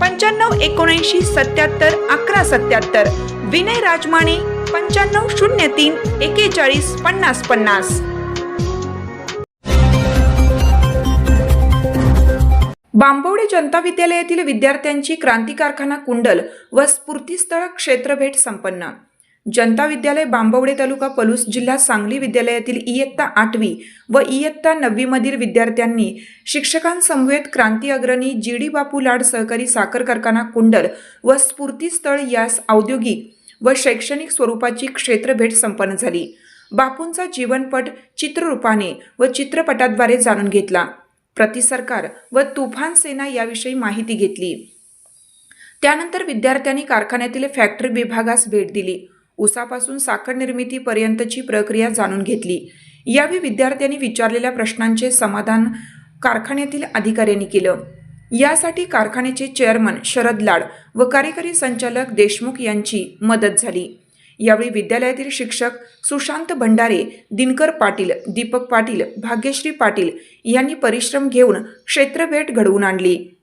पंच्याण्णव एकोणऐंशी सत्याहत्तर अकरा सत्याहत्तर. विनय राजमाने पंच्याण्णव शून्य तीन एकेचाळीस पन्नास पन्नास. बांबवडे जनता विद्यालयातील विद्यार्थ्यांची क्रांती कारखाना कुंडल व स्फूर्तीस्थळ क्षेत्रभेट संपन्न. जनता विद्यालय बांबवडे तालुका पलूस जिल्हा सांगली विद्यालयातील इयत्ता आठवी व इयत्ता नववीमधील विद्यार्थ्यांनी शिक्षकांसमवेत क्रांती अग्रणी जी डी बापू लाड सहकारी साखर कारखाना कुंडल व स्फूर्तीस्थळ यास औद्योगिक व शैक्षणिक स्वरूपाची क्षेत्रभेट संपन्न झाली. बापूंचा जीवनपट चित्ररूपाने व चित्रपटाद्वारे जाणून घेतला. प्रतिसरकार व तुफान सेना याविषयी माहिती घेतली. त्यानंतर विद्यार्थ्यांनी कारखान्यातील फॅक्टरी विभागास भेट दिली. उसापासून साखर निर्मितीपर्यंतची प्रक्रिया जाणून घेतली. यावेळी विद्यार्थ्यांनी विचारलेल्या प्रश्नांचे समाधान कारखान्यातील अधिकाऱ्यांनी केलं. यासाठी कारखान्याचे चेअरमन शरद लाड व कार्यकारी संचालक देशमुख यांची मदत झाली. यावेळी विद्यालयातील शिक्षक सुशांत भंडारे दिनकर पाटील दीपक पाटील भाग्यश्री पाटील यांनी परिश्रम घेऊन क्षेत्रभेट घडवून आणली.